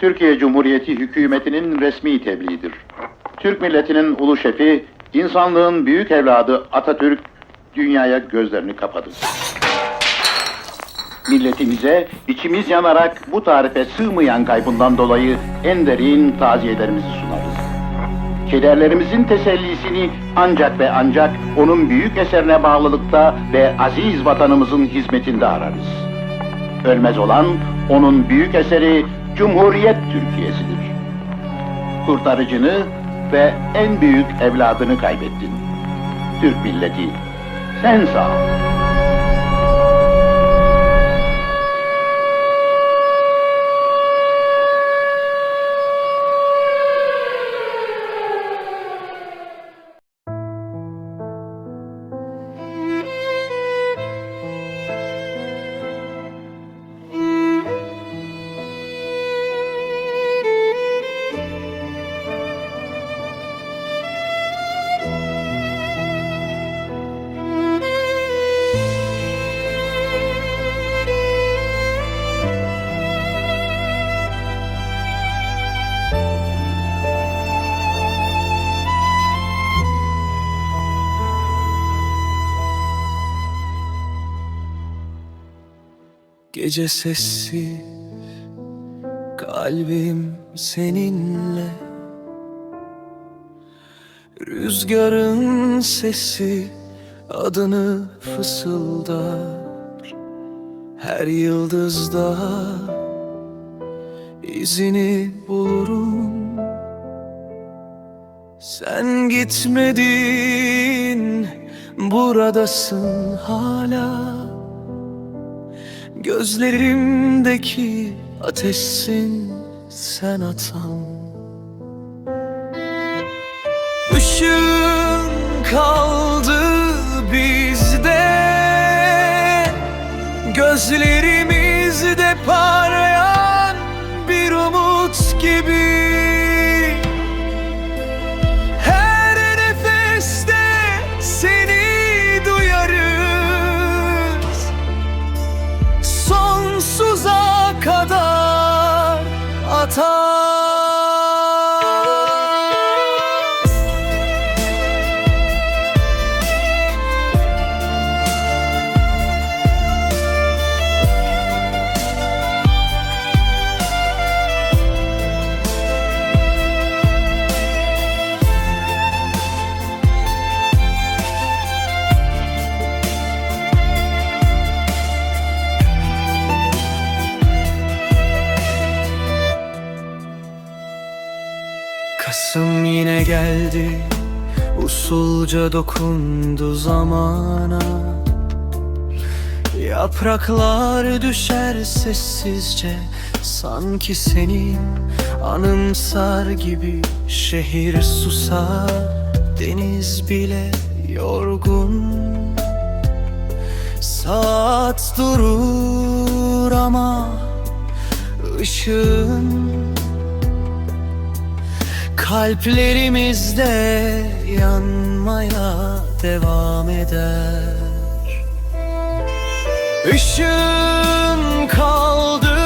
Türkiye Cumhuriyeti hükümetinin resmi tebliğidir. Türk milletinin ulu şefi, insanlığın büyük evladı Atatürk dünyaya gözlerini kapadı. Milletimize içimiz yanarak bu tarife sığmayan kaybından dolayı en derin taziyelerimizi sunarız. Kederlerimizin tesellisini ancak ve ancak onun büyük eserine bağlılıkta ve aziz vatanımızın hizmetinde ararız. Ölmez olan onun büyük eseri Cumhuriyet Türkiye'sidir. Kurtarıcını ve en büyük evladını kaybettin. Türk milleti, sen sağ ol. Gece sessiz Kalbim seninle. Rüzgarın sesi Adını fısıldar. Her yıldızda izini bulurum. Sen gitmedin Buradasın hala Gözlerimdeki ateşsin sen atan. Işığın kaldı bizde Gözlerimizde parlayan yine geldi. Usulca dokundu zamana. Yapraklar düşer sessizce. Sanki seni anımsar gibi Şehir susar. Deniz bile yorgun. Saat durur ama ışığın Kalplerimizde yanmaya devam eder. Işığın kaldı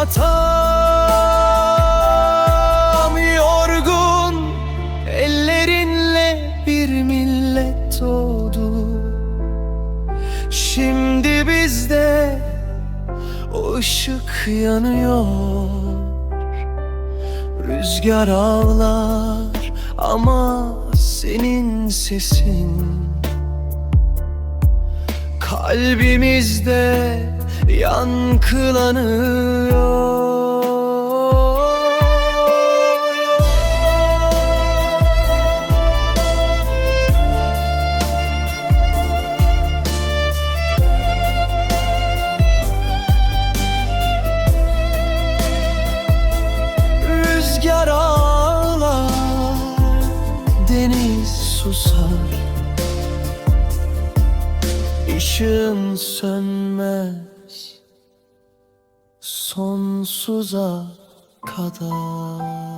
atam yorgun. Ellerinle bir millet doğdu. Şimdi bizde o ışık yanıyor. Rüzgar ağlar ama senin sesin. Kalbimizde yankılanıyor. Rüzgar ağlar, deniz susar. Işığın sönmez sonsuza kadar